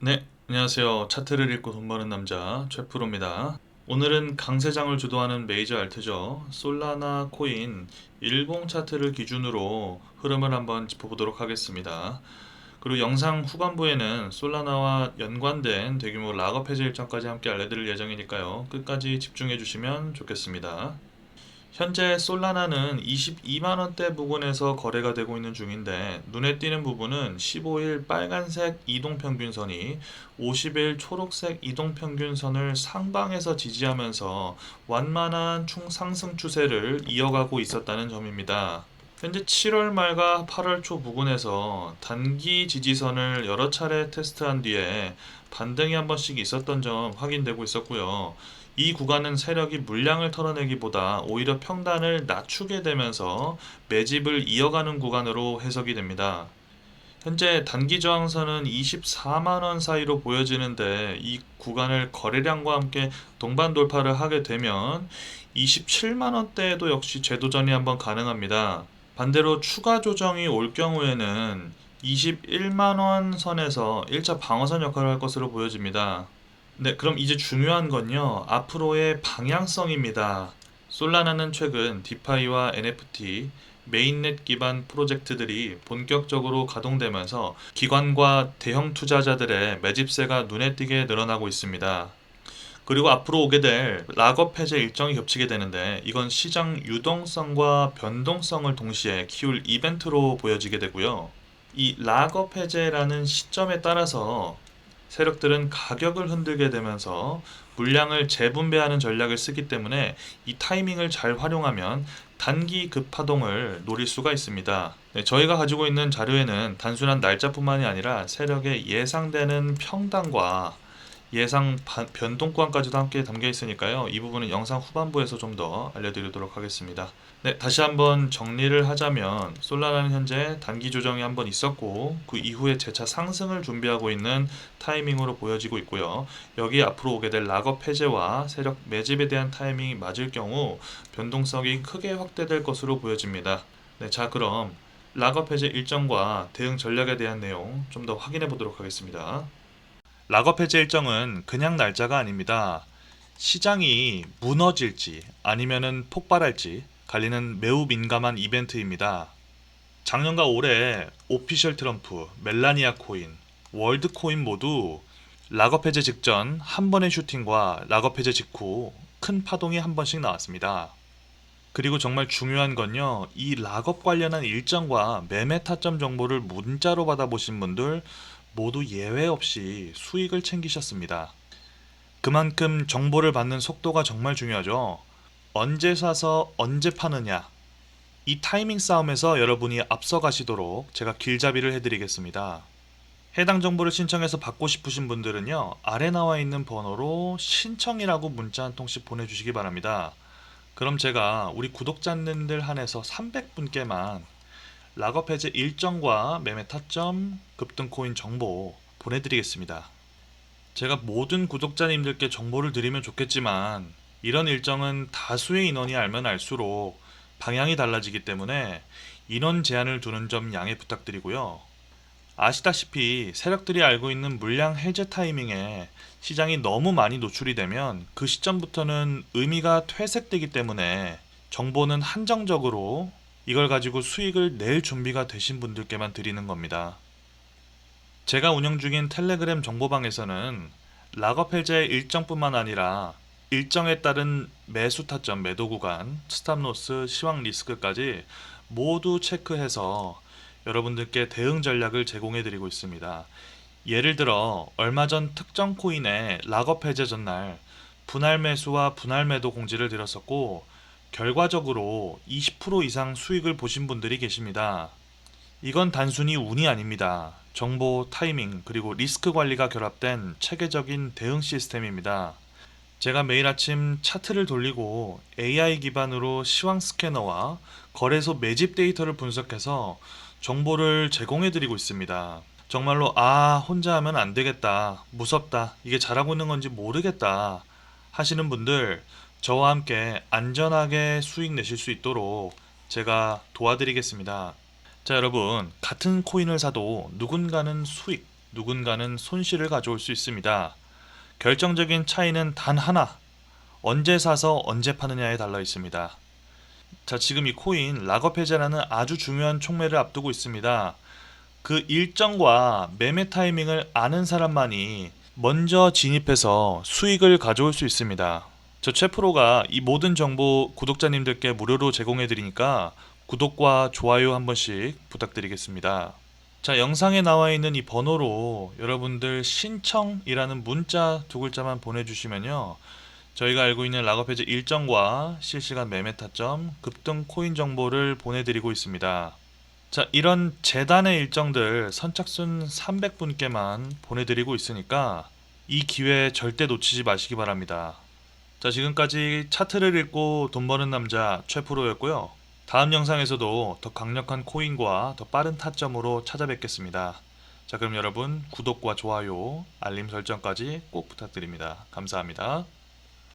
네, 안녕하세요. 차트를 읽고 돈 버는 남자 최프로입니다. 오늘은 강세장을 주도하는 메이저 알트죠. 솔라나 코인 일봉 차트를 기준으로 흐름을 한번 짚어보도록 하겠습니다. 그리고 영상 후반부에는 솔라나와 연관된 대규모 락업 해제 일정까지 함께 알려드릴 예정이니까요. 끝까지 집중해 주시면 좋겠습니다. 현재 솔라나는 22만 원대 부근에서 거래가 되고 있는 중인데 눈에 띄는 부분은 15일 빨간색 이동평균선이 50일 초록색 이동평균선을 상방에서 지지하면서 완만한 충상승 추세를 이어가고 있었다는 점입니다. 현재 7월 말과 8월 초 부근에서 단기 지지선을 여러 차례 테스트한 뒤에 반등이 한 번씩 있었던 점 확인되고 있었고요. 이 구간은 세력이 물량을 털어내기보다 오히려 평단을 낮추게 되면서 매집을 이어가는 구간으로 해석이 됩니다. 현재 단기 저항선은 24만 원 사이로 보여지는데 이 구간을 거래량과 함께 동반 돌파를 하게 되면 27만 원대에도 역시 재도전이 한번 가능합니다. 반대로 추가 조정이 올 경우에는 21만 원 선에서 1차 방어선 역할을 할 것으로 보여집니다. 네, 그럼 이제 중요한 건요. 앞으로의 방향성입니다. 솔라나는 최근 디파이와 NFT, 메인넷 기반 프로젝트들이 본격적으로 가동되면서 기관과 대형 투자자들의 매집세가 눈에 띄게 늘어나고 있습니다. 그리고 앞으로 오게 될 락업 해제 일정이 겹치게 되는데 이건 시장 유동성과 변동성을 동시에 키울 이벤트로 보여지게 되고요. 이 락업 해제라는 시점에 따라서 세력들은 가격을 흔들게 되면서 물량을 재분배하는 전략을 쓰기 때문에 이 타이밍을 잘 활용하면 단기 급파동을 노릴 수가 있습니다. 네, 저희가 가지고 있는 자료에는 단순한 날짜뿐만이 아니라 세력의 예상되는 평단과 예상 반- 변동권까지도 함께 담겨 있으니까요. 이 부분은 영상 후반부에서 좀 더 알려드리도록 하겠습니다. 네, 다시 한번 정리를 하자면 솔라나는 현재 단기 조정이 한번 있었고 그 이후에 재차 상승을 준비하고 있는 타이밍으로 보여지고 있고요. 여기 앞으로 오게 될 락업 해제와 세력 매집에 대한 타이밍이 맞을 경우 변동성이 크게 확대될 것으로 보여집니다. 네, 자 그럼 락업 해제 일정과 대응 전략에 대한 내용 좀 더 확인해 보도록 하겠습니다. 락업 해제 일정은 그냥 날짜가 아닙니다. 시장이 무너질지 아니면은 폭발할지 갈리는 매우 민감한 이벤트입니다. 작년과 올해 오피셜 트럼프, 멜라니아 코인, 월드 코인 모두 락업 해제 직전 한 번의 슈팅과 락업 해제 직후 큰 파동이 한 번씩 나왔습니다. 그리고 정말 중요한 건요, 이 락업 관련한 일정과 매매 타점 정보를 문자로 받아보신 분들 모두 예외 없이 수익을 챙기셨습니다. 그만큼 정보를 받는 속도가 정말 중요하죠. 언제 사서 언제 파느냐. 이 타이밍 싸움에서 여러분이 앞서가시도록 제가 길잡이를 해드리겠습니다. 해당 정보를 신청해서 받고 싶으신 분들은요, 아래 나와 있는 번호로 신청이라고 문자 한 통씩 보내주시기 바랍니다. 그럼 제가 우리 구독자님들 한해서 300분께만 락업 해제 일정과 매매 타점, 급등 코인 정보 보내드리겠습니다. 제가 모든 구독자님들께 정보를 드리면 좋겠지만 이런 일정은 다수의 인원이 알면 알수록 방향이 달라지기 때문에 인원 제한을 두는 점 양해 부탁드리고요. 아시다시피 세력들이 알고 있는 물량 해제 타이밍에 시장이 너무 많이 노출이 되면 그 시점부터는 의미가 퇴색되기 때문에 정보는 한정적으로 이걸 가지고 수익을 낼 준비가 되신 분들께만 드리는 겁니다. 제가 운영 중인 텔레그램 정보방에서는 락업 해제 일정뿐만 아니라 일정에 따른 매수 타점, 매도 구간, 스탑로스, 시황 리스크까지 모두 체크해서 여러분들께 대응 전략을 제공해 드리고 있습니다. 예를 들어 얼마 전 특정 코인의 락업 해제 전날 분할 매수와 분할 매도 공지를 드렸었고 결과적으로 20% 이상 수익을 보신 분들이 계십니다. 이건 단순히 운이 아닙니다. 정보, 타이밍, 그리고 리스크 관리가 결합된 체계적인 대응 시스템입니다. 제가 매일 아침 차트를 돌리고 AI 기반으로 시황 스캐너와 거래소 매집 데이터를 분석해서 정보를 제공해 드리고 있습니다. 정말로 아, 혼자 하면 안 되겠다. 무섭다. 이게 잘하고 있는 건지 모르겠다. 하시는 분들 저와 함께 안전하게 수익 내실 수 있도록 제가 도와드리겠습니다. 자, 여러분, 같은 코인을 사도 누군가는 수익, 누군가는 손실을 가져올 수 있습니다. 결정적인 차이는 단 하나. 언제 사서 언제 파느냐에 달려 있습니다. 자, 지금 이 코인 락업 해제라는 아주 중요한 촉매를 앞두고 있습니다. 그 일정과 매매 타이밍을 아는 사람만이 먼저 진입해서 수익을 가져올 수 있습니다. 저 최프로가 이 모든 정보 구독자님들께 무료로 제공해 드리니까 구독과 좋아요 한 번씩 부탁드리겠습니다. 자, 영상에 나와 있는 이 번호로 여러분들 신청이라는 문자 두 글자만 보내주시면요. 저희가 알고 있는 락업 해제 일정과 실시간 매매 타점, 급등 코인 정보를 보내드리고 있습니다. 자, 이런 재단의 일정들 선착순 300분께만 보내드리고 있으니까 이 기회 절대 놓치지 마시기 바랍니다. 자, 지금까지 차트를 읽고 돈 버는 남자 최프로였고요. 다음 영상에서도 더 강력한 코인과 더 빠른 타점으로 찾아뵙겠습니다. 자, 그럼 여러분 구독과 좋아요, 알림 설정까지 꼭 부탁드립니다. 감사합니다.